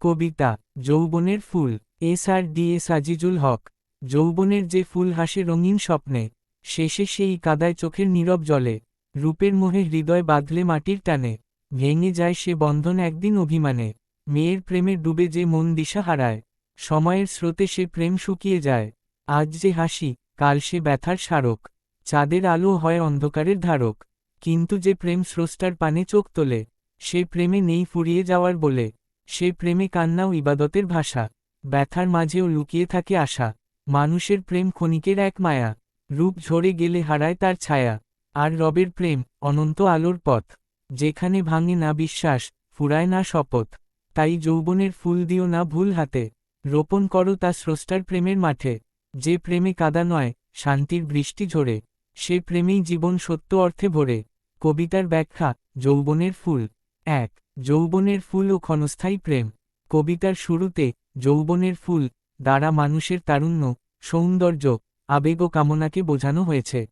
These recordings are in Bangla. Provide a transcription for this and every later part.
কবিতা, যৌবনের ফুল, S R D S Azizul Haque, যৌবনের যে ফুল হাসে রঙিন স্বপ্নে, শেষে সেই কাদায় চোখের নীরব জলে, রূপের মোহে হৃদয় বাঁধলে মাটির টানে, ভেঙে যায় সে বন্ধন একদিন অভিমানে, মেয়ের প্রেমে ডুবে যে মন দিশা হারায়, সময়ের স্রোতে সে প্রেম শুকিয়ে যায়, আজ যে হাসি, কাল সে ব্যথার স্মারক, চাঁদের আলো হয় অন্ধকারের ধারক, কিন্তু যে প্রেম স্রষ্টার পানে চোখ তোলে, সে প্রেমে নেই ফুরিয়ে যাওয়ার বলে সে প্রেমে কান্নাও ইবাদতের ভাষা। ব্যথার মাঝেও লুকিয়ে থাকে আশা। মানুষের প্রেম ক্ষণিকের এক মায়া। রূপ ঝরে গেলে হারায় তার ছায়া। আর রবের প্রেম অনন্ত আলোর পথ। যেখানে ভাঙে না বিশ্বাস, ফুরায় না শপথ। তাই যৌবনের ফুল দিও না ভুল হাতে। রোপণ করো তা স্রষ্টার প্রেমের মাঠে। যে প্রেমে কাদা নয়, শান্তির বৃষ্টি ঝরে। সে প্রেমেই জীবন সত্য অর্থে ভরে। কবিতার ব্যাখ্যা, যৌবনের ফুল। এক যৌবনের ফুল ও ক্ষণস্থায়ী প্রেম। কবিতার শুরুতে, যৌবনের ফুল, দ্বারা মানুষের তারুণ্য, সৌন্দর্য, আবেগ ও কামনাকে বোঝানো হয়েছে।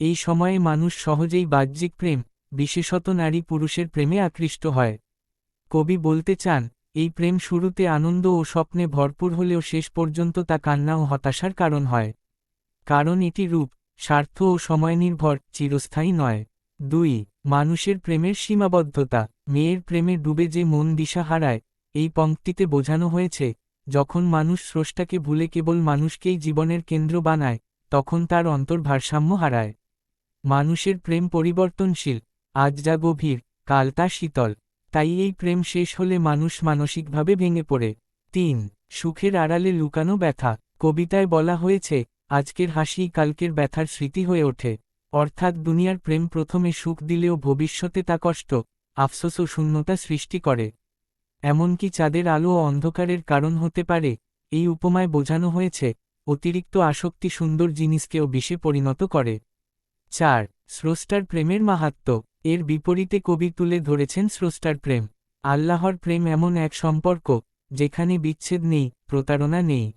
এই সময়ে মানুষ সহজেই বাহ্যিক প্রেম, বিশেষত নারী পুরুষের প্রেমে আকৃষ্ট হয়। কবি বলতে চান, এই প্রেম শুরুতে আনন্দ ও স্বপ্নে ভরপুর হলেও শেষ পর্যন্ত তা কান্না ও হতাশার কারণ হয়। কারণ এটি রূপ, স্বার্থ ও সময় নির্ভর, চিরস্থায়ী নয়। দুই, মানুষের প্রেমের সীমাবদ্ধতা। মেয়ের প্রেমে ডুবে যে মন দিশা হারায়, এই পংক্তিতে বোঝানো হয়েছে, যখন মানুষ স্রষ্টাকে ভুলে কেবল মানুষকেই জীবনের কেন্দ্র বানায়, তখন তার অন্তর ভারসাম্য হারায়। মানুষের প্রেম পরিবর্তনশীল, আজ যা গভীর, কাল তা শীতল, তাই এই প্রেম শেষ হলে মানুষ মানসিকভাবে ভেঙে পড়ে। তিন, সুখের আড়ালে লুকানো ব্যথা। কবিতায় বলা হয়েছে, আজকের হাসি কালকের ব্যথার স্মৃতি হয়ে ওঠে। অর্থাৎ দুনিয়ার প্রেম প্রথমে সুখ দিলেও ভবিষ্যতে তা কষ্ট, আফসোস ও শূন্যতা সৃষ্টি করে। এমনকি চাঁদের আলো ও অন্ধকারের কারণ হতে পারে, এই উপমায় বোঝানো হয়েছে, অতিরিক্ত আসক্তি সুন্দর জিনিসকেও বিষে পরিণত করে। চার, স্রষ্টার প্রেমের মাহাত্ম, এর বিপরীতে কবি তুলে ধরেছেন স্রষ্টার প্রেম। আল্লাহর প্রেম এমন এক সম্পর্ক, যেখানে বিচ্ছেদ নেই, প্রতারণা নেই।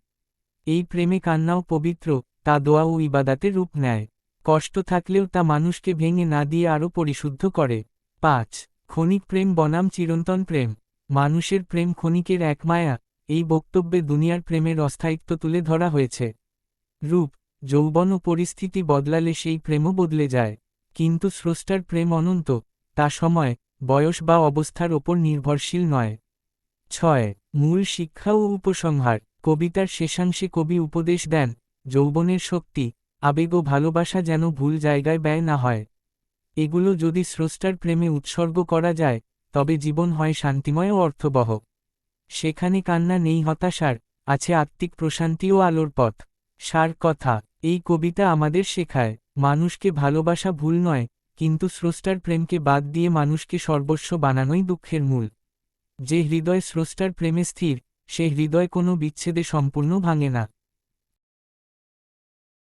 এই প্রেমে কান্নাও পবিত্র, তা দোয়া ও ইবাদাতে রূপ নেয়। কষ্ট থাকলেও তা মানুষকে ভেঙে না দিয়ে আরও পরিশুদ্ধ করে। পাঁচ, ক্ষণিক প্রেম বনাম চিরন্তন প্রেম। মানুষের প্রেম ক্ষণিকের এক মায়া। এই বক্তব্যে দুনিয়ার প্রেমের অস্থায়িত্ব তুলে ধরা হয়েছে। রূপ, যৌবন ও পরিস্থিতি বদলালে সেই প্রেমও বদলে যায়। কিন্তু স্রষ্টার প্রেম অনন্ত। তা সময়, বয়স বা অবস্থার ওপর নির্ভরশীল নয়। ছয়, মূল শিক্ষা ও উপসংহার। কবিতার শেষাংশে কবি উপদেশ দেন, যৌবনের শক্তি। আবেগ ও ভালোবাসা যেন ভুল জায়গায় ব্যয় না হয়। এগুলো যদি স্রষ্টার প্রেমে উৎসর্গ করা যায়, তবে জীবন হয় শান্তিময় ও অর্থবহ। সেখানে কান্না নেই, হতাশার, আছে আত্মিক প্রশান্তি ও আলোর পথ। সার কথা, এই কবিতা আমাদের শেখায়, মানুষকে ভালোবাসা ভুল নয়, কিন্তু স্রষ্টার প্রেমকে বাদ দিয়ে মানুষকে সর্বস্ব বানানোই দুঃখের মূল। যে হৃদয় স্রষ্টার প্রেমে স্থির, সে হৃদয় কোনো বিচ্ছেদে সম্পূর্ণ ভাঙে না।